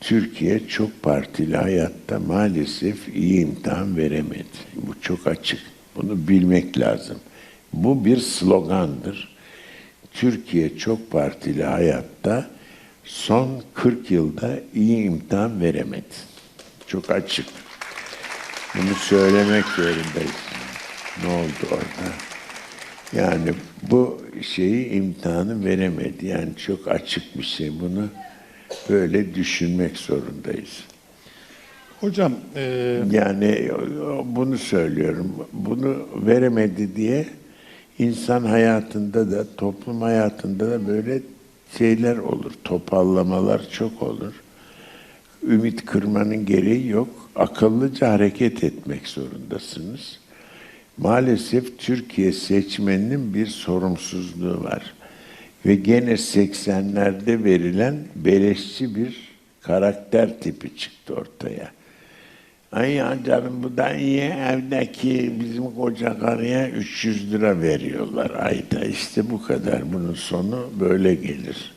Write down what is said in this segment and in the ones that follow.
Türkiye çok partili hayatta maalesef iyi imtihan veremedi. Bu çok açık. Bunu bilmek lazım. Bu bir slogandır. Türkiye çok partili hayatta son 40 yılda iyi imtihan veremedi. Çok açık. Bunu söylemek zorundayız. Ne oldu orada? Yani bu şeyi imtihanı veremedi. Yani çok açık bir şey. Bunu böyle düşünmek zorundayız. Hocam, e, Yani bunu söylüyorum. Bunu veremedi diye insan hayatında da, toplum hayatında da böyle şeyler olur. Topallamalar çok olur. Ümit kırmanın gereği yok. Akıllıca hareket etmek zorundasınız. Maalesef Türkiye seçmeninin bir sorumsuzluğu var. Ve gene 80'lerde verilen beleşçi bir karakter tipi çıktı ortaya. Ay ya canım bu da iyi evdeki bizim koca karıya 300 lira veriyorlar ayda. İşte bu kadar. Bunun sonu böyle gelir.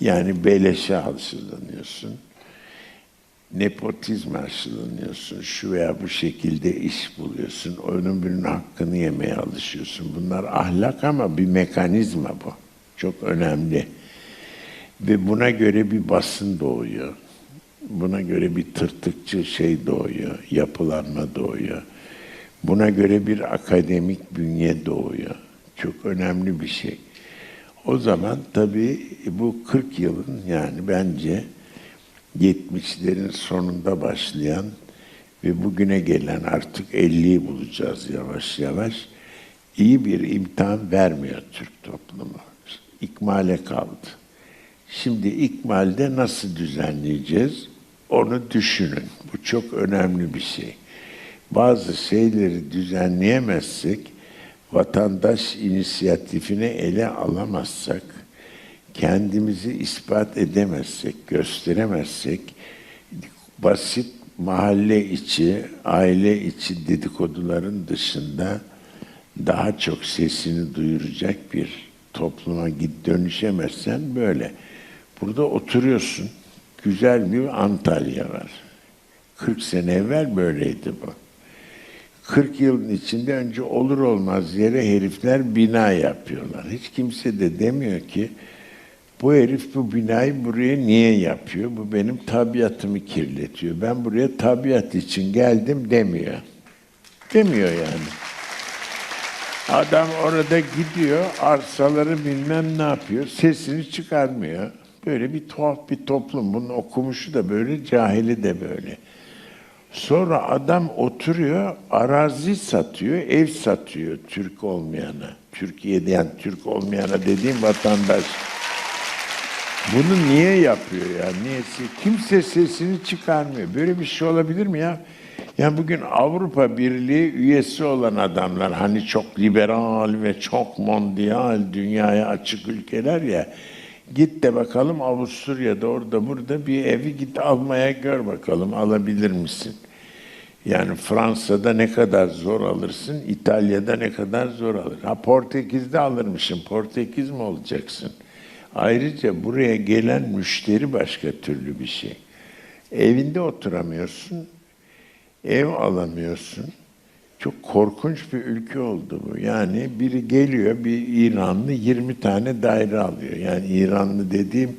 Yani beleşe aşılanıyorsun. Nepotizme aşılanıyorsun. Şu veya bu şekilde iş buluyorsun. Onun birinin hakkını yemeye alışıyorsun. Bunlar ahlak ama bir mekanizma bu. Çok önemli. Ve buna göre bir basın doğuyor. Buna göre bir tırtıkçı şey doğuyor, yapılanma doğuyor. Buna göre bir akademik bünye doğuyor. Çok önemli bir şey. O zaman tabii bu 40 yılın yani bence 70'lerin sonunda başlayan ve bugüne gelen artık 50'yi bulacağız yavaş yavaş. iyi bir imtihan vermiyor Türk toplumu. İkmale kaldı. Şimdi ikmalde nasıl düzenleyeceğiz? Onu düşünün. Bu çok önemli bir şey. Bazı şeyleri düzenleyemezsek, vatandaş inisiyatifini ele alamazsak, kendimizi ispat edemezsek, gösteremezsek, basit mahalle içi, aile içi dedikoduların dışında daha çok sesini duyuracak bir topluma git dönüşemezsen böyle. Burada oturuyorsun. Güzel bir Antalya var. 40 sene evvel böyleydi bu. 40 yılın içinde önce olur olmaz yere herifler bina yapıyorlar. Hiç kimse de demiyor ki bu herif bu binayı buraya niye yapıyor? Bu benim tabiatımı kirletiyor. Ben buraya tabiat için geldim demiyor. Demiyor yani. Adam orada gidiyor, arsaları bilmem ne yapıyor, sesini çıkarmıyor. Böyle bir tuhaf bir toplum. Bunun okumuşu da böyle, cahili de böyle. Sonra adam oturuyor, arazi satıyor, ev satıyor Türk olmayana. Türkiye'de yani Türk olmayana dediğim vatandaş. Bunu niye yapıyor ya? Niyesi? Kimse sesini çıkarmıyor. Böyle bir şey olabilir mi ya? Yani bugün Avrupa Birliği üyesi olan adamlar hani çok liberal ve çok mondial dünyaya açık ülkeler ya git de bakalım Avusturya'da orada burada bir evi git almaya gör bakalım alabilir misin? Yani Fransa'da ne kadar zor alırsın, İtalya'da ne kadar zor alır. Ha Portekiz'de alırmışsın, Portekiz mi olacaksın? Ayrıca buraya gelen müşteri başka türlü bir şey. Evinde oturamıyorsun, ev alamıyorsun. Çok korkunç bir ülke oldu bu. Yani biri geliyor, bir İranlı 20 tane daire alıyor. Yani İranlı dediğim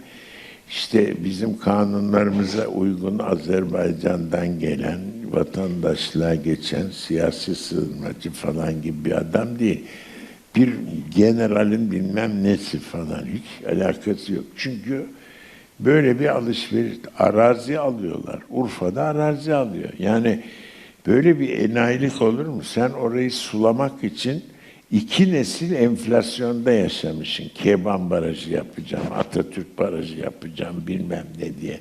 işte bizim kanunlarımıza uygun Azerbaycan'dan gelen, vatandaşlığa geçen siyasi sığınmacı falan gibi bir adam değil. Bir generalin bilmem nesi falan hiç alakası yok. Çünkü böyle bir alışveriş, arazi alıyorlar. Urfa'da arazi alıyor. Yani böyle bir enayilik olur mu? Sen orayı sulamak için iki nesil enflasyonda yaşamışsın. Keban Barajı yapacağım, Atatürk Barajı yapacağım bilmem ne diye.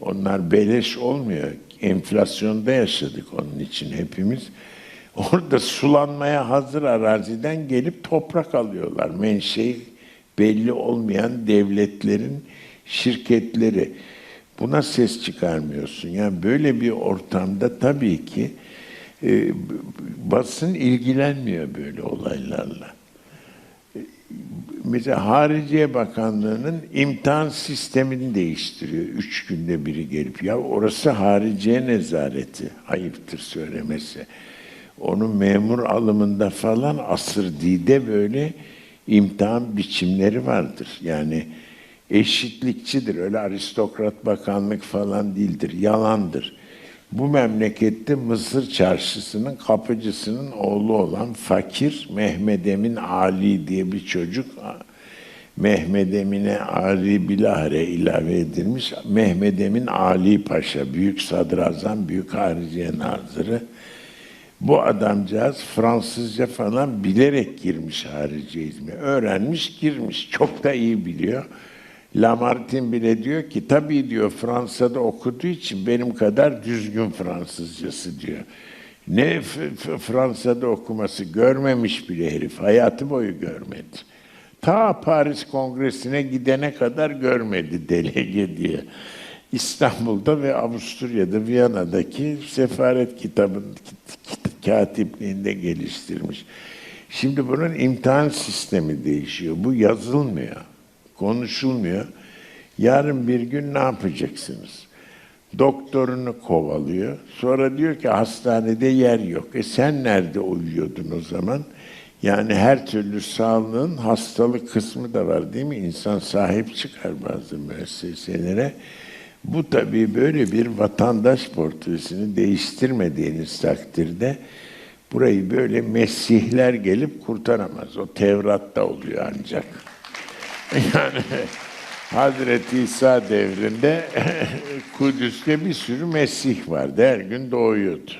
Onlar beleş olmuyor. Enflasyonda yaşadık onun için hepimiz. Orada sulanmaya hazır araziden gelip toprak alıyorlar. Menşei belli olmayan devletlerin şirketleri. Buna ses çıkarmıyorsun. Yani böyle bir ortamda tabii ki e, basın ilgilenmiyor böyle olaylarla. mesela Hariciye Bakanlığı'nın imtihan sistemini değiştiriyor. Üç günde biri gelip. Ya orası hariciye nezareti. Ayıptır söylemesi. Onun memur alımında falan asır dide böyle imtihan biçimleri vardır. Yani eşitlikçidir. Öyle aristokrat bakanlık falan değildir. Yalandır. Bu memlekette Mısır çarşısının kapıcısının oğlu olan fakir Mehmed Emin Ali diye bir çocuk Mehmed Emin'e Ali Bilahre ilave edilmiş. Mehmed Emin Ali Paşa, Büyük Sadrazam, Büyük Hariciye Nazırı. Bu adamcağız Fransızca falan bilerek girmiş hariciye hizmete. Öğrenmiş, girmiş. Çok da iyi biliyor. Lamartine bile diyor ki tabii diyor Fransa'da okuduğu için benim kadar düzgün Fransızcası diyor. Ne Fransa'da okuması görmemiş bile herif. Hayatı boyu görmedi. Ta Paris Kongresi'ne gidene kadar görmedi delege diye. İstanbul'da ve Avusturya'da, Viyana'daki sefaret kitabın kit- kit- katipliğinde geliştirmiş. Şimdi bunun imtihan sistemi değişiyor. Bu yazılmıyor, konuşulmuyor. Yarın bir gün ne yapacaksınız? Doktorunu kovalıyor. Sonra diyor ki hastanede yer yok. E sen nerede uyuyordun o zaman? Yani her türlü sağlığın hastalık kısmı da var değil mi? İnsan sahip çıkar bazı müesseselere. Bu tabii böyle bir vatandaş portresini değiştirmediğiniz takdirde burayı böyle mesihler gelip kurtaramaz. O Tevrat'ta oluyor ancak. Yani Hazreti İsa devrinde Kudüs'te bir sürü Mesih vardı. Her gün doğuyordu.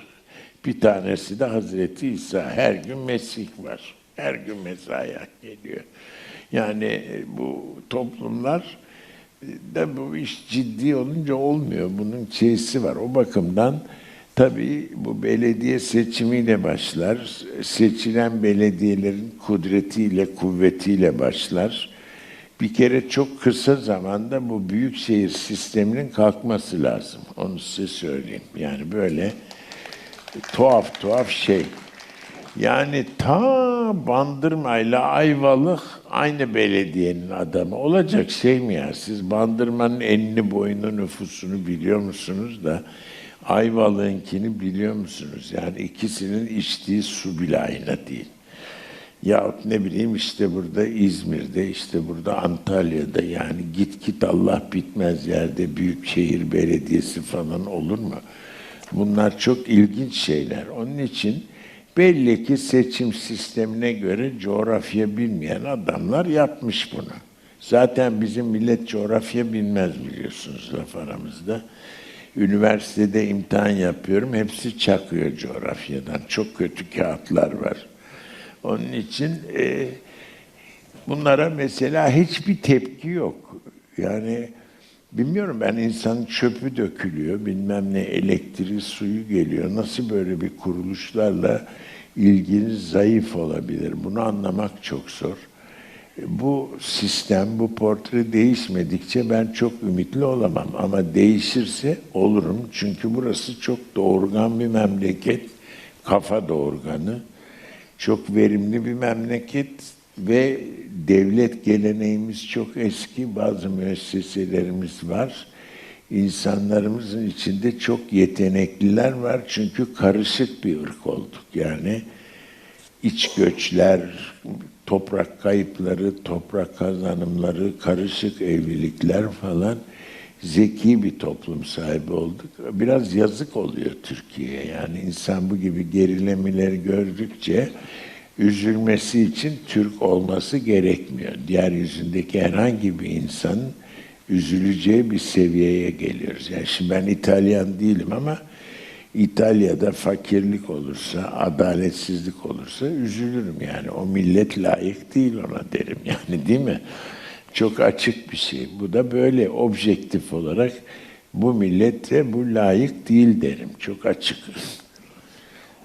Bir tanesi de Hazreti İsa. Her gün Mesih var. Her gün Mesaya geliyor. Yani e, bu toplumlar e, da bu iş ciddi olunca olmuyor. Bunun şeysi var. O bakımdan tabii bu belediye seçimiyle başlar. Seçilen belediyelerin kudretiyle, kuvvetiyle başlar. Bir kere çok kısa zamanda bu büyükşehir sisteminin kalkması lazım. Onu size söyleyeyim. Yani böyle tuhaf tuhaf şey. Yani ta Bandırma ile Ayvalık aynı belediyenin adamı. Olacak şey mi ya? Siz Bandırma'nın enini boyunu nüfusunu biliyor musunuz da Ayvalık'ınkini biliyor musunuz? Yani ikisinin içtiği su bile aynı değil. Yahut ne bileyim işte burada İzmir'de, işte burada Antalya'da yani git git Allah bitmez yerde büyükşehir belediyesi falan olur mu? Bunlar çok ilginç şeyler. Onun için belli ki seçim sistemine göre coğrafya bilmeyen adamlar yapmış bunu. Zaten bizim millet coğrafya bilmez biliyorsunuz laf aramızda. Üniversitede imtihan yapıyorum. Hepsi çakıyor coğrafyadan. Çok kötü kağıtlar var. Onun için e, bunlara mesela hiçbir tepki yok. Yani bilmiyorum ben insanın çöpü dökülüyor, bilmem ne elektriği suyu geliyor. Nasıl böyle bir kuruluşlarla ilginiz zayıf olabilir? Bunu anlamak çok zor. Bu sistem, bu portre değişmedikçe ben çok ümitli olamam. Ama değişirse olurum. Çünkü burası çok doğurgan bir memleket. Kafa doğurganı. Çok verimli bir memleket ve devlet geleneğimiz çok eski. Bazı müesseselerimiz var. İnsanlarımızın içinde çok yetenekliler var. Çünkü karışık bir ırk olduk. Yani iç göçler, toprak kayıpları, toprak kazanımları, karışık evlilikler falan zeki bir toplum sahibi olduk. Biraz yazık oluyor Türkiye'ye. Yani insan bu gibi gerilemeleri gördükçe üzülmesi için Türk olması gerekmiyor. Diğer yüzündeki herhangi bir insanın üzüleceği bir seviyeye geliyoruz. Yani şimdi ben İtalyan değilim ama İtalya'da fakirlik olursa, adaletsizlik olursa üzülürüm yani. O millet layık değil ona derim yani değil mi? Çok açık bir şey. Bu da böyle objektif olarak bu millete bu layık değil derim. Çok açık.